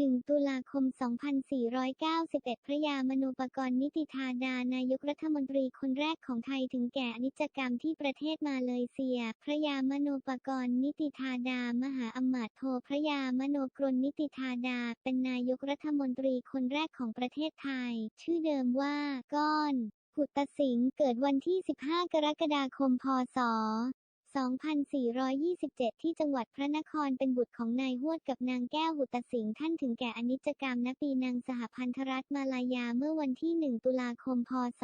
1 ตุลาคม 2491 พระยามโนปกรณ์นิติธาดานายกรัฐมนตรีคนแรกของไทยถึงแก่อนิจกรรมที่ประเทศมาเลเซีย พระยามโนปกรณ์นิติธาดามหาอำมาตย์โทพระยามโนกรณนิติธาดา เป็นนายกรัฐมนตรีคนแรกของประเทศไทย ชื่อเดิมว่าก้อนหุตสิงห์เกิดวันที่ 15 กรกฎาคม พ.ศ. 2427 ที่จังหวัดพระนครเป็นบุตรของนายหวดกับนางแก้วหุตสิงห์ท่านถึงแก่อนิจกรรมณปีนังสหพันธรัฐมาลายาเมื่อวันที่ 1 ตุลาคม พ.ศ.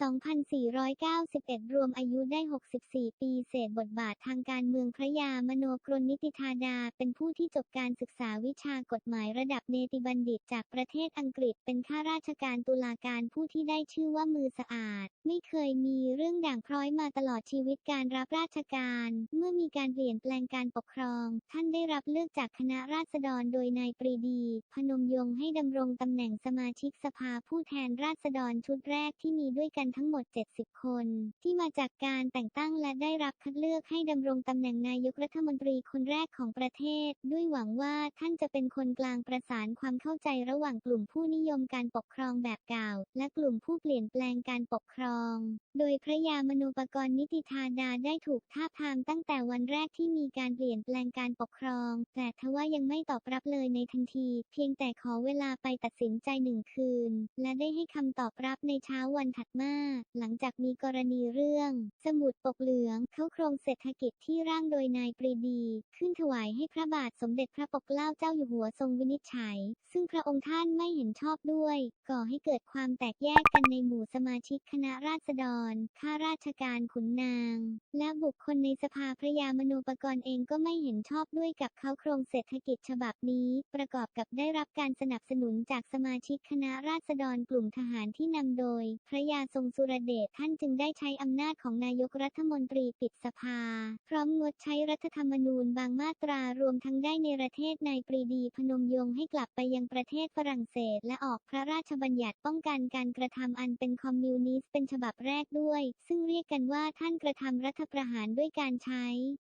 2491 รวมอายุได้ 64 ปี เศษบทบาททางการเมืองพระยามโนกรนิติธาดา เป็นผู้ที่จบการศึกษาวิชากฎหมายระดับเนติบัณฑิตจากประเทศอังกฤษ เป็นข้าราชการตุลาการผู้ที่ได้ชื่อว่ามือสะอาด ไม่เคยมีเรื่องด่างพร้อยมาตลอดชีวิตการรับราชการ เมื่อมีการเปลี่ยนแปลงการปกครอง ท่านได้รับเลือกจากคณะราษฎรโดยนายปรีดี พนมยงค์ให้ดำรงตำแหน่งสมาชิกสภาผู้แทนราษฎรชุดแรกที่มีด้วยกันทั้งหมด 70 คน ที่มาจากการแต่งตั้งและได้รับคัดเลือกให้ดำรงตำแหน่งนายกรัฐมนตรีคนแรกของประเทศ ด้วยหวังว่าท่านจะเป็นคนกลางประสานความเข้าใจระหว่างกลุ่มผู้นิยมการปกครองแบบเก่า และกลุ่มผู้เปลี่ยนแปลงการปกครอง โดยพระยามนูปกรณ์นิติธาดาได้ถูกทาบทามตั้งแต่วันแรกที่มีการเปลี่ยนแปลงการปกครอง แต่ทว่ายังไม่ตอบรับเลยในทันที เพียงแต่ขอเวลาไปตัดสินใจหนึ่งคืน และได้ให้คำตอบรับในเช้าวันถัดมาหลังจากมีกรณีเรื่อง สมุดปกเหลืองเข้าโครงเศรษฐกิจที่ร่างโดยนายปรีดี ขึ้นถวายให้พระบาทสมเด็จพระปกเกล้าเจ้าอยู่หัวทรงวินิจฉัย ซึ่งพระองค์ท่านไม่เห็นชอบด้วย ก่อให้เกิดความแตกแยกกันในหมู่สมาชิกคณะราษฎร ข้าราชการขุนนาง และบุคคลในสภาพระยามนูปกรณ์เองก็ไม่เห็นชอบด้วยกับเขาโครงเศรษฐกิจฉบับนี้ ประกอบกับได้รับการสนับสนุนจากสมาชิกคณะราษฎรกลุ่มทหารที่นำโดย พระยาทรงสุรเดชท่านจึงได้ใช้อำนาจของนายกรัฐมนตรีปิดสภา พร้อมงดใช้รัฐธรรมนูญบางมาตรารวมทั้งได้ในประเทศนายปรีดีพนมยงค์ให้กลับไปยังประเทศฝรั่งเศส และออกพระราชบัญญัติป้องกันการกระทำอันเป็นคอมมิวนิสต์เป็นฉบับแรกด้วย ซึ่งเรียกกันว่าท่านกระทำรัฐประหารด้วยการใช้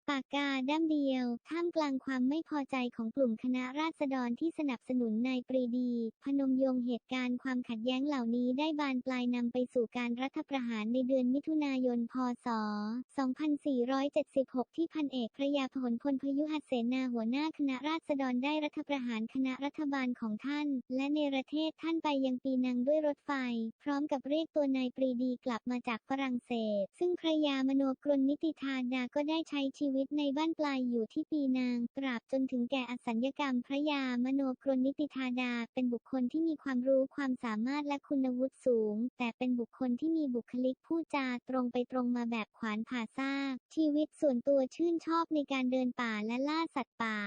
ปากกาด้ามเดียว ท่ามกลางความไม่พอใจของกลุ่มคณะราษฎรที่สนับสนุนนายปรีดี พนมยงค์เหตุการณ์ความขัดแย้งเหล่านี้ได้บานปลายนำไปสู่การรัฐประหารในเดือนมิถุนายน พศ 2476 ที่พันเอกพระยาพหลพลพยุหเสนาหัวหน้าคณะราษฎรได้รัฐประหารคณะรัฐบาลของท่าน และเนประเทศท่านไปยังปีนังด้วยรถไฟ พร้อมกับเรียกตัวนายปรีดีกลับมาจากฝรั่งเศส ซึ่งพระยามโนกรณนิติธาดาก็ได้ใช้ชีวิตในบ้านปลายอยู่ที่ปีนังตราบจนถึงแก่อสัญญกรรมพระยามโนกรณนิติธาดา เป็นบุคคลที่มีความรู้ความสามารถและคุณวุฒิสูง แต่เป็นบุคคลที่มีบุคลิกพูดจาตรงไปตรงมาแบบขวานผ่าซาก ชีวิตส่วนตัวชื่นชอบในการเดินป่าและล่าสัตว์ป่า